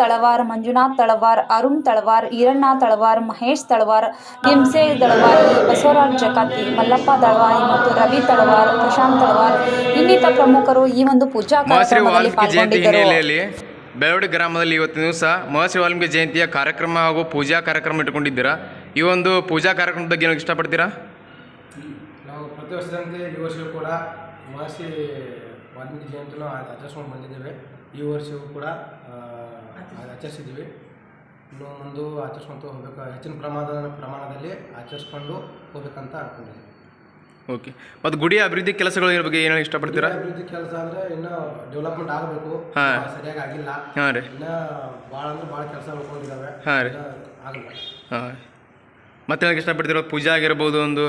ತಳವಾರ್ ಮಂಜುನಾಥ್ ತಳವಾರ್ ಅರುಣ್ ತಳವಾರ್ ಈರಣ್ಣ ತಳವಾರ್ ಮಹೇಶ್ ತಳವಾರ್ ಹಿಂಸೆ ದಳವಾಯಿ ಬಸವರಾಜ್ ಜಕಾತಿ ಮಲ್ಲಪ್ಪ ದಳವಾಯಿ ಮತ್ತು ರವಿ ತಳವಾರ್ ಪ್ರಶಾಂತ್ ತಳವಾರ್ ಇನ್ನಿತರ ಪ್ರಮುಖರು ಈ ಒಂದು ಪೂಜಾ ಕಾರ್ಯಕ್ರಮದಲ್ಲಿ ಪಾಲ್ಗೊಂಡಿದ್ದರು. ಬೆಳವಡಿ ಗ್ರಾಮದಲ್ಲಿ ಇವತ್ತಿನ ದಿವಸ ಮಹರ್ಷಿ ವಾಲ್ಮೀಕಿ ಜಯಂತಿಯ ಕಾರ್ಯಕ್ರಮ ಹಾಗೂ ಪೂಜಾ ಕಾರ್ಯಕ್ರಮ ಇಟ್ಕೊಂಡಿದ್ದೀರಾ ಈ ಒಂದು ಪೂಜಾ ಕಾರ್ಯಕ್ರಮದ ಬಗ್ಗೆ ನಿಮಗೆ ಇಷ್ಟಪಡ್ತೀರಾ? ನಾವು ಪ್ರತಿ ವರ್ಷದಂತೆ ಈ ವರ್ಷವೂ ಕೂಡ ಮಹರ್ಷಿ ವಾಲ್ಮೀಕಿ ಜಯಂತಿನೂ ಆಚರಿಸ್ಕೊಂಡು ಬಂದಿದ್ದೇವೆ. ಈ ವರ್ಷವೂ ಕೂಡ ಆ, ಆಚರಿಸಿದ್ದೀವಿ. ಇನ್ನು ಮುಂದೆ ಆಚರಿಸ್ಕೊತ ಹೋಗ್ಬೇಕು ಹೆಚ್ಚಿನ ಪ್ರಮಾಣದ ಪ್ರಮಾಣದಲ್ಲಿ ಆಚರಿಸ್ಕೊಂಡು ಹೋಗ್ಬೇಕಂತ ಅನ್ಕೊಂಡಿದ್ದೀವಿ. ಓಕೆ. ಮತ್ತು ಗುಡಿ ಅಭಿವೃದ್ಧಿ ಕೆಲಸಗಳ ಬಗ್ಗೆ ಏನು ಇಷ್ಟಪಡ್ತೀರಾ? ಅಭಿವೃದ್ಧಿ ಕೆಲಸ ಅಂದರೆ ಇನ್ನೂ ಡೆವಲಪ್ಮೆಂಟ್ ಆಗಬೇಕು. ಹಾಂ. ಸರಿಯಾಗಿ ಆಗಿಲ್ಲ. ಹಾಂ ರೀ. ಇನ್ನೂ ಭಾಳ ಅಂದ್ರೆ ಭಾಳ ಕೆಲಸ ಉಳ್ಕೊಂಡಿದ್ದಾವೆ ಹಾಂ ರೀ. ಇನ್ನೂ ಆಗಲ್ಲ. ಹಾಂ ಮತ್ತೆ ಏನಕ್ಕೆ ಇಷ್ಟಪಡ್ತೀರಾ? ಪೂಜೆ ಆಗಿರ್ಬೋದು ಒಂದು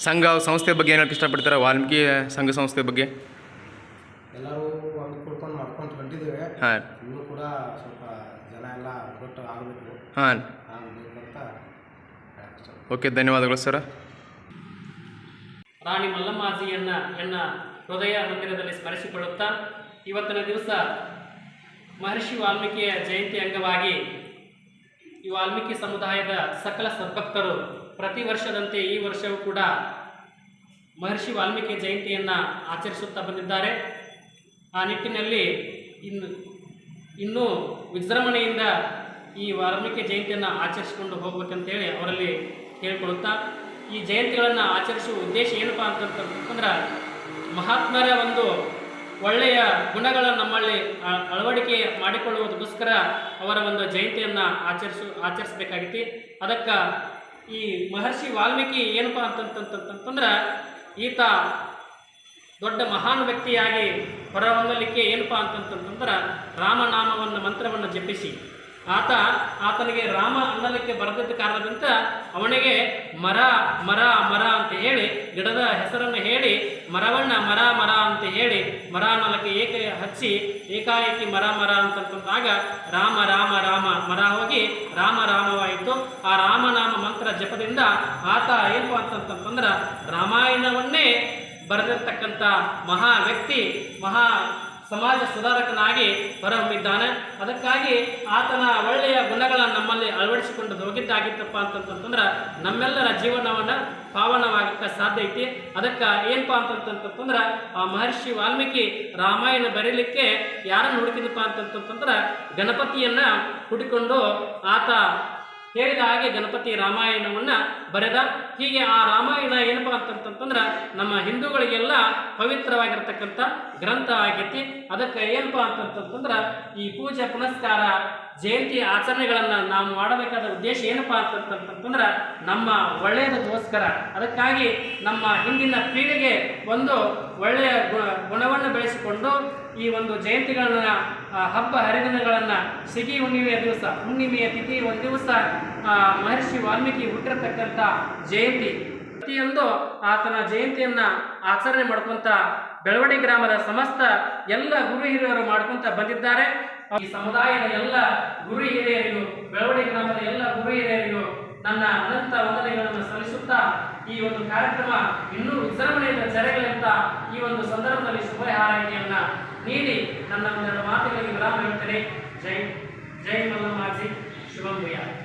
ಸಂಘ ಸಂಸ್ಥೆ ಬಗ್ಗೆ ಏನಕ್ಕೆ ಇಷ್ಟಪಡ್ತೀರಾ? ವಾಲ್ಮೀಕಿ ಸಂಘ ಸಂಸ್ಥೆ ಬಗ್ಗೆ? ಎಲ್ಲರೂ ಒಂದು ಕುಡ್ಕೊಂಡು ಮಾಡ್ಕೊಂಡು ಹೊಂಟಿದ್ದೇವೆ ಹಾಂ ಕೂಡ ಸ್ವಲ್ಪ ಜನ ಎಲ್ಲ ಒಟ್ಟು ಆಗಬೇಕು. ಹಾಂ. ಆಗಬೇಕಂತ ಹೇಳಕ್ಕೆ ಇಷ್ಟ ಓಕೆ ಧನ್ಯವಾದಗಳು ಸರ್. ರಾಣಿ ಮಲ್ಲಮ್ಮಾಜಿಯನ್ನ ಎನ್ನ ಹೃದಯ ಮಂದಿರದಲ್ಲಿ ಸ್ಮರಿಸಿಕೊಳ್ಳುತ್ತಾ ಇವತ್ತಿನ ದಿವಸ ಮಹರ್ಷಿ ವಾಲ್ಮೀಕಿಯ ಜಯಂತಿ ಅಂಗವಾಗಿ ಈ ವಾಲ್ಮೀಕಿ ಸಮುದಾಯದ ಸಕಲ ಸದ್ಭಕ್ತರು ಪ್ರತಿ ವರ್ಷದಂತೆ ಈ ವರ್ಷವೂ ಕೂಡ ಮಹರ್ಷಿ ವಾಲ್ಮೀಕಿ ಜಯಂತಿಯನ್ನು ಆಚರಿಸುತ್ತಾ ಬಂದಿದ್ದಾರೆ. ಆ ನಿಟ್ಟಿನಲ್ಲಿ ಇನ್ನು ಇನ್ನೂ ವಿಜೃಂಭಣೆಯಿಂದ ಈ ವಾಲ್ಮೀಕಿ ಜಯಂತಿಯನ್ನು ಆಚರಿಸಿಕೊಂಡು ಹೋಗ್ಬೇಕಂತೇಳಿ ಅವರಲ್ಲಿ ಕೇಳಿಕೊಳ್ಳುತ್ತಾ ಈ ಜಯಂತಿಗಳನ್ನು ಆಚರಿಸುವ ಉದ್ದೇಶ ಏನಪ್ಪ ಅಂತಂತಂದ್ರೆ ಮಹಾತ್ಮರ ಒಂದು ಒಳ್ಳೆಯ ಗುಣಗಳನ್ನು ನಮ್ಮಲ್ಲಿ ಅಳವಡಿಕೆ ಮಾಡಿಕೊಳ್ಳುವುದಕ್ಕೋಸ್ಕರ ಅವರ ಒಂದು ಜಯಂತಿಯನ್ನು ಆಚರಿಸು, ಆಚರಿಸಬೇಕಾಗಿತ್ತು. ಅದಕ್ಕೆ ಈ ಮಹರ್ಷಿ ವಾಲ್ಮೀಕಿ ಏನಪ್ಪ ಅಂತಂತಂತಂತಂದ್ರೆ ಈತ ದೊಡ್ಡ ಮಹಾನ್ ವ್ಯಕ್ತಿಯಾಗಿ ಹೊರಹೊಮ್ಮಲಿಕ್ಕೆ ಏನಪ್ಪ ಅಂತಂತಂದ್ರೆ ರಾಮನಾಮವನ್ನು ಮಂತ್ರವನ್ನು ಜಪಿಸಿ. ಆತ ಆತನಿಗೆ ರಾಮ ಅನ್ನಲಿಕ್ಕೆ ಬರದಿದ್ದ ಕಾರಣದಿಂದ ಅವನಿಗೆ ಮರ ಮರ ಮರ ಅಂತ ಹೇಳಿ, ಗಿಡದ ಹೆಸರನ್ನು ಹೇಳಿ ಮರವಣ್ಣ ಮರ ಮರ ಅಂತ ಹೇಳಿ, ಮರ ಅನ್ನಲಕ್ಕೆ ಏಕ ಹಚ್ಚಿ, ಏಕಾಏಕಿ ಮರ ಮರ ಅಂತಂದಾಗ ರಾಮ ರಾಮ ರಾಮ, ಮರ ಹೋಗಿ ರಾಮ, ರಾಮವಾಯಿತು. ಆ ರಾಮನಾಮ ಮಂತ್ರ ಜಪದಿಂದ ಆತ ಏನು ಅಂತಂತಂದ್ರೆ ರಾಮಾಯಣವನ್ನೇ ಬರೆದಿರ್ತಕ್ಕಂಥ ಮಹಾ ವ್ಯಕ್ತಿ, ಮಹಾ ಸಮಾಜ ಸುಧಾರಕನಾಗಿ ಹೊರಹೊಮ್ಮಿದ್ದಾನೆ. ಅದಕ್ಕಾಗಿ ಆತನ ಒಳ್ಳೆಯ ಗುಣಗಳನ್ನು ನಮ್ಮಲ್ಲಿ ಅಳವಡಿಸಿಕೊಂಡು ಹೋಗಿದ್ದಾಗಿತ್ತಪ್ಪ ಅಂತಂತಂದ್ರೆ ನಮ್ಮೆಲ್ಲರ ಜೀವನವನ್ನು ಪಾವನವಾಗಕ್ಕೆ ಸಾಧ್ಯ ಐತಿ. ಅದಕ್ಕೆ ಏನಪ್ಪ ಅಂತಂತಂತಂದ್ರೆ ಆ ಮಹರ್ಷಿ ವಾಲ್ಮೀಕಿ ರಾಮಾಯಣ ಬರೀಲಿಕ್ಕೆ ಯಾರನ್ನು ಹುಡುಕಿದಪ್ಪ ಅಂತಂತಂತಂದ್ರೆ ಗಣಪತಿಯನ್ನು ಹುಡುಕೊಂಡು ಆತ ಹೇಳಿದ ಹಾಗೆ ಗಣಪತಿ ರಾಮಾಯಣವನ್ನು ಬರೆದ. ಹೀಗೆ ಆ ರಾಮಾಯಣ ಏನಪ್ಪ ಅಂತಂತಂದ್ರೆ ನಮ್ಮ ಹಿಂದೂಗಳಿಗೆಲ್ಲ ಪವಿತ್ರವಾಗಿರ್ತಕ್ಕಂಥ ಗ್ರಂಥ ಆಗೈತಿ. ಅದಕ್ಕೆ ಏನಪ್ಪ ಅಂತಂತಂದ್ರೆ ಈ ಪೂಜೆ ಪುನಸ್ಕಾರ ಜಯಂತಿ ಆಚರಣೆಗಳನ್ನು ನಾವು ಮಾಡಬೇಕಾದ ಉದ್ದೇಶ ಏನಪ್ಪ ಅಂತಂತಂತಂದ್ರೆ ನಮ್ಮ ಒಳ್ಳೆಯದಕ್ಕೋಸ್ಕರ. ಅದಕ್ಕಾಗಿ ನಮ್ಮ ಹಿಂದಿನ ಪೀಳಿಗೆ ಒಂದು ಒಳ್ಳೆಯ ಗುಣ, ಗುಣವನ್ನು ಬೆಳೆಸಿಕೊಂಡು ಈ ಒಂದು ಜಯಂತಿಗಳನ್ನ ಹಬ್ಬ ಹರಿದಿನಗಳನ್ನ ಸಿಗಿ ಹುಣ್ಣಿಮೆಯ ದಿವಸ, ಹುಣ್ಣಿಮೆಯ ತಿಥಿ ಒಂದು ದಿವಸ ಮಹರ್ಷಿ ವಾಲ್ಮೀಕಿ ಹುಟ್ಟಿರತಕ್ಕಂಥ ಜಯಂತಿ. ಪ್ರತಿಯೊಂದು ಆತನ ಜಯಂತಿಯನ್ನ ಆಚರಣೆ ಮಾಡ್ಕೊಂತ ಬೆಳವಡಿ ಗ್ರಾಮದ ಸಮಸ್ತ ಎಲ್ಲ ಗುರು ಹಿರಿಯರು ಮಾಡ್ಕೊಂತ ಬಂದಿದ್ದಾರೆ. ಈ ಸಮುದಾಯದ ಎಲ್ಲ ಗುರು ಹಿರಿಯರಿಗೂ ಬೆಳವಡಿ ಗ್ರಾಮದ ಎಲ್ಲ ಗುರು ಹಿರಿಯರಿಗೂ ನನ್ನ ಅನಂತ ಈ ಒಂದು ಕಾರ್ಯಕ್ರಮ ಇನ್ನೂ ವಿಜೃಂಭಣೆಯಿಂದ ಜರಗಲಿ ಈ ಒಂದು ಸಂದರ್ಭದಲ್ಲಿ ಶುಭ ಹಾರೈಕೆಯನ್ನ ನೀಡಿ ನನ್ನ ಒಂದೆರಡು ಮಾತುಗಳಿಗೆ ವಿರಾಮ ಹೇಳ್ತೇನೆ. ಜೈ ಜೈ ಮಲ್ಲಮಾಜಿ ಶುಭಂ ಭೂಯಾತ್.